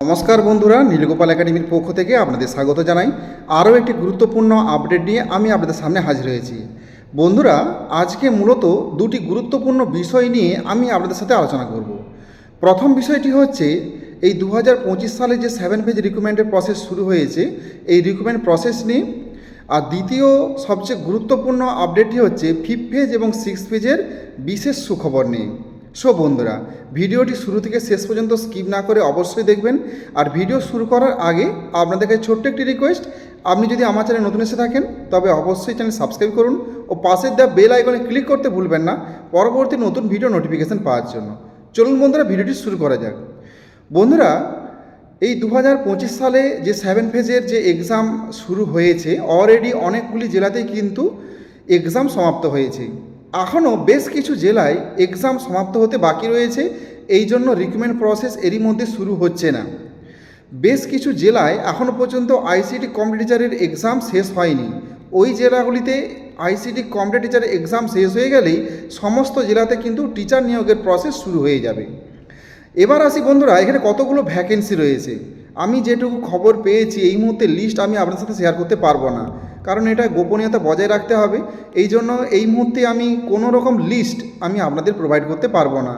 নমস্কার বন্ধুরা, নীলগোপাল একাডেমির পক্ষ থেকে আপনাদের স্বাগত জানাই। আরও একটি গুরুত্বপূর্ণ আপডেট নিয়ে আমি আপনাদের সামনে হাজির হয়েছি। বন্ধুরা, আজকে মূলত দুটি গুরুত্বপূর্ণ বিষয় নিয়ে আমি আপনাদের সাথে আলোচনা করব। প্রথম বিষয়টি হচ্ছে, এই দু পঁচিশ সালে যে সেভেন পেজ রিক্রুটমেন্টের প্রসেস শুরু হয়েছে, এই রিক্রুটমেন্ট প্রসেস নিয়ে। আর দ্বিতীয় সবচেয়ে গুরুত্বপূর্ণ আপডেটটি হচ্ছে ফিফথ পেজ এবং সিক্স পেজের বিশেষ সুখবর নিয়ে। সো বন্ধুরা, ভিডিওটি শুরু থেকে শেষ পর্যন্ত স্কিপ না করে অবশ্যই দেখবেন। আর ভিডিও শুরু করার আগে আপনাদের কাছে ছোট্ট একটি রিকোয়েস্ট আপনি যদি আমার চ্যানেল নতুন এসে থাকেন, তবে অবশ্যই চ্যানেল সাবস্ক্রাইব করুন ও পাশের দেওয়া বেল আইকনে ক্লিক করতে ভুলবেন না পরবর্তী নতুন ভিডিও নোটিফিকেশান পাওয়ার জন্য। চলুন বন্ধুরা, ভিডিওটি শুরু করা যাক। বন্ধুরা, এই দু হাজার পঁচিশ সালে যে সেভেন ফেজের যে এক্সাম শুরু হয়েছে অলরেডি অনেকগুলি জেলাতেই কিন্তু এক্সাম সমাপ্ত হয়েছে। এখনও বেশ কিছু জেলায় এক্সাম সমাপ্ত হতে বাকি রয়েছে, এই জন্য রিক্রুটমেন্ট প্রসেস এরই মধ্যে শুরু হচ্ছে না। বেশ কিছু জেলায় এখনও পর্যন্ত আইসিটি কম্পিউটার টিচারের এক্সাম শেষ হয়নি। ওই জেলাগুলিতে আইসিটি কম্পিউটার টিচারের এক্সাম শেষ হয়ে গেলেই সমস্ত জেলাতে কিন্তু টিচার নিয়োগের প্রসেস শুরু হয়ে যাবে। এবার আসি বন্ধুরা, এখানে কতগুলো ভ্যাকেন্সি রয়েছে? আমি যেটুকু খবর পেয়েছি, এই মুহূর্তে লিস্ট আমি আপনার সাথে শেয়ার করতে পারব না। কারণ এটা গোপনীয়তা বজায় রাখতে হবে। এই জন্য এই মুহূর্তে আমি কোনো রকম লিস্ট আমি আপনাদের প্রোভাইড করতে পারব না।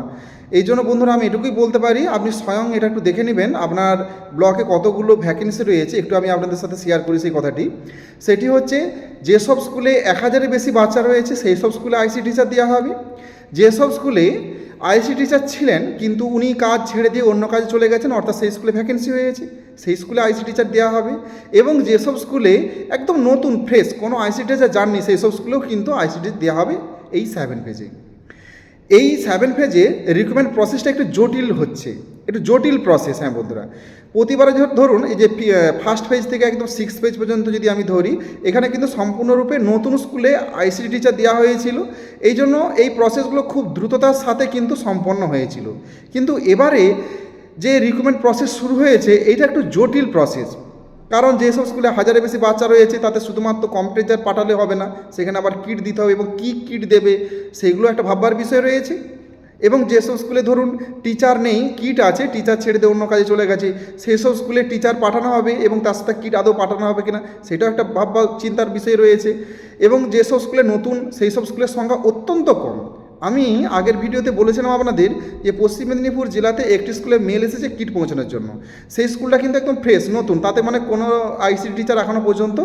এই জন্য বন্ধুরা আমি এটুকুই বলতে পারি, আপনি স্বয়ং এটা একটু দেখে নেবেন আপনার ব্লকে কতগুলো ভ্যাকেন্সি রয়েছে। একটু আমি আপনাদের সাথে শেয়ার করি সেই কথাটি। সেটি হচ্ছে, যেসব স্কুলে এক হাজারের বেশি বাচ্চা রয়েছে সেই সব স্কুলে আইসি টিচার দেওয়া হবে। যেসব স্কুলে আইসি টিচার ছিলেন, কিন্তু উনি কাজ ছেড়ে দিয়ে অন্য কাজে চলে গেছেন, অর্থাৎ সেই স্কুলে ভ্যাকেন্সি হয়েছে। সেই স্কুলে আইসি টিচার দেওয়া হবে এবং যেসব স্কুলে একদম নতুন ফ্রেশ কোনো আইসি টিচার যাননি সেই সব স্কুলেও কিন্তু আইসি টিচার দেওয়া হবে এই সেভেন পেজে এই সেভেন পেজে রিক্রুটমেন্ট প্রসেসটা একটু জটিল হচ্ছে। একটু জটিল প্রসেস হ্যাঁ বন্ধুরা। প্রতিবারে ধর- ধরুন এই যে ফার্স্ট পেজ থেকে একদম সিক্স পেজ পর্যন্ত যদি আমি ধরি, এখানে কিন্তু সম্পূর্ণরূপে নতুন স্কুলে আইসিটি টিচার দেওয়া হয়েছিল। এই জন্য এই প্রসেসগুলো খুব দ্রুততার সাথে কিন্তু সম্পন্ন হয়েছিল। কিন্তু এবারে যে রিক্রুটমেন্ট প্রসেস শুরু হয়েছে, এইটা একটু জটিল প্রসেস কারণ যেসব স্কুলে হাজারের বেশি বাচ্চা রয়েছে, তাতে শুধুমাত্র কম্পিউটার পাঠালে হবে না, সেখানে আবার কিট দিতে হবে এবং কী কিট দেবে, সেগুলো একটা ভাববার বিষয় রয়েছে। এবং যেসব স্কুলে ধরুন টিচার নেই কিট আছে টিচার ছেড়ে দিয়ে অন্য কাজে চলে গেছে সেই সব স্কুলে টিচার পাঠানো হবে এবং তার সাথে কিট আদৌ পাঠানো হবে কিনা, সেটাও একটা ভাববার, চিন্তার বিষয় রয়েছে। এবং যেসব স্কুলে নতুন, সেই সব স্কুলের সংখ্যা অত্যন্ত কম। আমি আগের ভিডিওতে বলেছিলাম আপনাদের যে পশ্চিম মেদিনীপুর জেলাতে একটি স্কুলে মেল এসেছে কিট পৌঁছানোর জন্য। সেই স্কুলটা কিন্তু একদম ফ্রেশ নতুন। তাতে মানে কোনো আইসিডি টিচার এখনও পর্যন্ত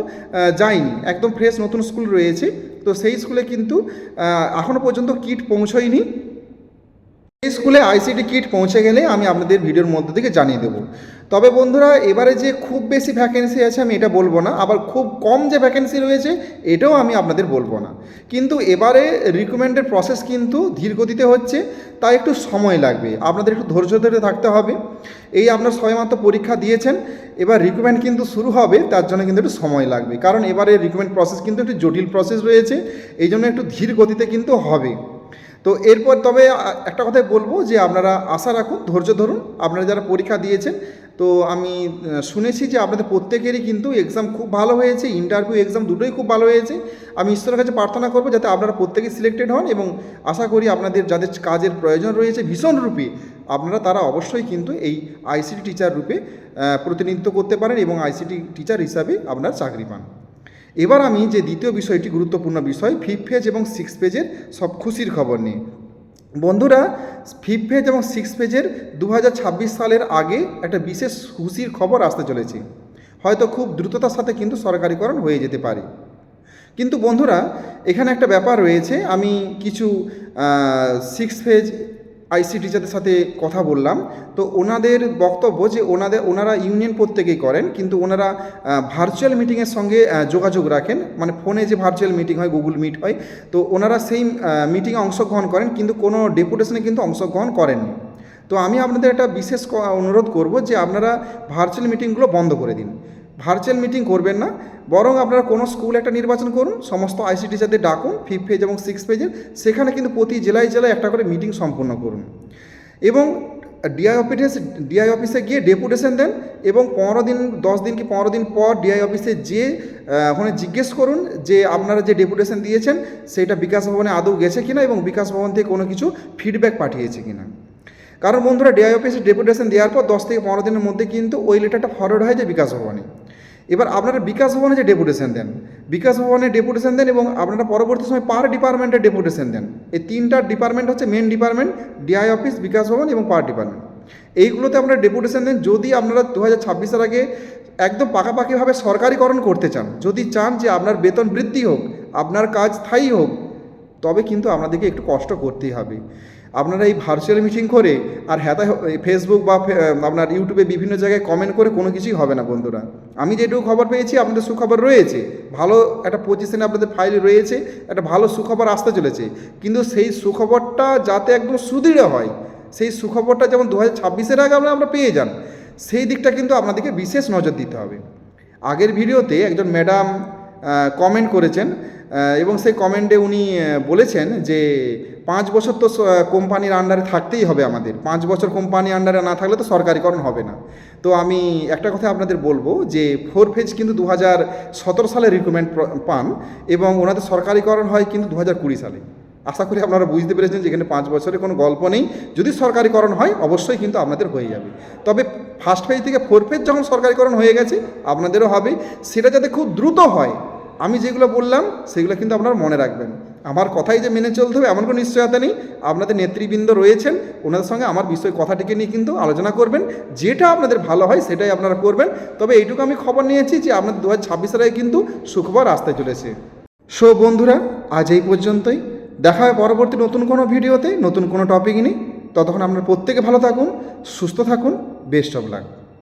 যায়নি। একদম ফ্রেশ নতুন স্কুল রয়েছে। তো সেই স্কুলে কিন্তু এখনও পর্যন্ত কিট পৌঁছয়নি। স্কুলে আইসিটি কিট পৌঁছে গেলে আমি আপনাদের ভিডিওর মধ্যে থেকে জানিয়ে দেবো। তবে বন্ধুরা, এবারে যে খুব বেশি ভ্যাকেন্সি আছে আমি এটা বলব না, আবার খুব কম যে ভ্যাকেন্সি রয়েছে এটাও আমি আপনাদের বলব না। কিন্তু এবারে রিক্রুটমেন্টের প্রসেস কিন্তু ধীর গতিতে হচ্ছে, তাই একটু সময় লাগবে। আপনাদের একটু ধৈর্য ধরে থাকতে হবে। এই আপনার সবেমাত্র পরীক্ষা দিয়েছেন, এবার রিক্রুটমেন্ট কিন্তু শুরু হবে, তার জন্য কিন্তু একটু সময় লাগবে। কারণ এবারে রিক্রুটমেন্ট প্রসেস কিন্তু একটু জটিল প্রসেস রয়েছে এই জন্য একটু ধীর গতিতে কিন্তু হবে। তো এরপর তবে একটা কথাই বলব যে আপনারা আশা রাখুন, ধৈর্য ধরুন, আপনারা যারা পরীক্ষা দিয়েছেন, তো আমি শুনেছি যে আপনাদের প্রত্যেকেরই কিন্তু এক্সাম খুব ভালো হয়েছে ইন্টারভিউ এক্সাম দুটোই খুব ভালো হয়েছে। আমি ঈশ্বরের কাছে প্রার্থনা করব যাতে আপনারা প্রত্যেকেই সিলেক্টেড হন এবং আশা করি আপনাদের যাদের কাজের প্রয়োজন রয়েছে ভীষণ রূপে, আপনারা তারা অবশ্যই কিন্তু এই আইসিটি টিচার রূপে প্রতিনিধিত্ব করতে পারেন এবং আইসিটি টিচার হিসাবে আপনারা চাকরি পান। এবার আমি যে দ্বিতীয় বিষয়টি গুরুত্বপূর্ণ বিষয় ফিফথ পেজ এবং সিক্স পেজের সব খুশির খবর নিয়ে বন্ধুরা ফিফথ পেজ এবং সিক্স পেজের দু হাজার ছাব্বিশ সালের আগে একটা বিশেষ খুশির খবর আসতে চলেছে। হয়তো খুব দ্রুততার সাথে কিন্তু সরকারিকরণ হয়ে যেতে পারে। কিন্তু বন্ধুরা, এখানে একটা ব্যাপার রয়েছে। আমি কিছু সিক্স পেজ আইসি টিচারদের সাথে কথা বললাম। তো ওনাদের বক্তব্য যে ওনাদের, ওনারা ইউনিয়ন প্রত্যেকেই করেন, কিন্তু ওনারা ভার্চুয়াল মিটিংয়ের সঙ্গে যোগাযোগ রাখেন। মানে ফোনে যে ভার্চুয়াল মিটিং হয় গুগল মিট হয়, তো ওনারা সেই মিটিংয়ে অংশগ্রহণ করেন, কিন্তু কোনো ডেপুটেশনে কিন্তু অংশগ্রহণ করেননি। তো আমি আপনাদের একটা বিশেষ অনুরোধ করব যে আপনারা ভার্চুয়াল মিটিংগুলো বন্ধ করে দিন। ভার্চুয়াল মিটিং করবেন না, বরং আপনারা কোনো স্কুল একটা নির্বাচন করুন, সমস্ত আইসি টিচারদের ডাকুন ফিফথ পেজ এবং সিক্স পেজের সেখানে কিন্তু প্রতি জেলায় জেলায় একটা করে মিটিং সম্পন্ন করুন। এবং ডিআই অফিসে ডিআই অফিসে গিয়ে ডেপুটেশন দেন এবং পনেরো দিন, দশ দিন কি পনেরো দিন পর ডিআই অফিসে যে ওখানে জিজ্ঞেস করুন যে আপনারা যে ডেপুটেশন দিয়েছেন, সেটা বিকাশ ভবনে আদৌ গেছে কিনা এবং বিকাশ ভবন থেকে কোনো কিছু ফিডব্যাক পাঠিয়েছে কিনা। কারণ বন্ধুরা ডিআই অফিসে ডেপুটেশন দেওয়ার পর দশ থেকে পনেরো দিনের মধ্যে কিন্তু ওই লেটারটা ফরওয়ার্ড হয় যে বিকাশ ভবনে। এবার আপনারা বিকাশ ভবনে যে ডেপুটেশন দেন, বিকাশ ভবনে ডেপুটেশন দেন এবং আপনারা পরবর্তী সময় পার ডিপার্টমেন্টে ডেপুটেশন দেন। এই তিনটা ডিপার্টমেন্ট হচ্ছে main department DI office Bikash Bhaban এবং পার ডিপার্টমেন্ট। এইগুলোতে আপনারা ডেপুটেশন দেন যদি আপনারা দু হাজার ছাব্বিশের আগে একদম পাকাপাকিভাবে সরকারিকরণ করতে চান, যদি চান যে আপনার বেতন বৃদ্ধি হোক, আপনার কাজ স্থায়ী হোক, তবে কিন্তু আপনাদেরকে একটু কষ্ট করতেই হবে। আপনারা এই ভার্চুয়াল মিটিং করে আর হ্যাঁ ফেসবুক বা আপনার ইউটিউবে বিভিন্ন জায়গায় কমেন্ট করে কোনো কিছুই হবে না বন্ধুরা। আমি যেটুকু খবর পেয়েছি, আপনাদের সুখবর রয়েছে। ভালো একটা পজিশনে আপনাদের ফাইল রয়েছে, একটা ভালো সুখবর আসতে চলেছে। কিন্তু সেই সুখবরটা যাতে একদম সুদৃঢ় হয়, সেই সুখবরটা যেমন দু হাজার ছাব্বিশের আগে আমরা আমরা পেয়ে যান, সেই দিকটা কিন্তু আপনাদেরকে বিশেষ নজর দিতে হবে। আগের ভিডিওতে একজন ম্যাডাম কমেন্ট করেছেন এবং সেই কমেন্টে উনি বলেছেন যে পাঁচ বছর তো কোম্পানির আন্ডারে থাকতেই হবে আমাদের। পাঁচ বছর কোম্পানি আন্ডারে না থাকলে তো সরকারিকরণ হবে না। তো আমি একটা কথা আপনাদের বলব যে ফোর ফেজ কিন্তু দু হাজার সতেরো সালে রিক্রুটমেন্ট পান এবং ওনাদের সরকারিকরণ হয় কিন্তু দু হাজার কুড়ি সালে। আশা করি আপনারা বুঝতে পেরেছেন যে, এখানে পাঁচ বছরের কোনো গল্প নেই। যদি সরকারিকরণ হয়, অবশ্যই কিন্তু আপনাদের হয়ে যাবে। তবে ফার্স্ট ফেজ থেকে ফোর ফেজ যখন সরকারিকরণ হয়ে গেছে, আপনাদেরও হবে। সেটা যাতে খুব দ্রুত হয়, আমি যেগুলো বললাম, সেগুলো কিন্তু আপনারা মনে রাখবেন। আমার কথাই যে মেনে চলতে হবে, এমন কোনো নিশ্চয়তা নেই। আপনাদের নেতৃবৃন্দ রয়েছেন, ওনাদের সঙ্গে আমার বিষয় কথাটিকে নিয়ে কিন্তু আলোচনা করবেন। যেটা আপনাদের ভালো হয়, সেটাই আপনারা করবেন। তবে এইটুকু আমি খবর নিয়েছি যে আপনাদের দু হাজার ছাব্বিশের আগে কিন্তু সুখবর আসতে চলেছে। সো বন্ধুরা, আজ এই পর্যন্তই। দেখা হয় পরবর্তী নতুন কোনো ভিডিওতে, নতুন কোনো টপিক নিয়ে। ততক্ষণ আপনারা প্রত্যেকে ভালো থাকুন, সুস্থ থাকুন, বেস্ট অফ লাক।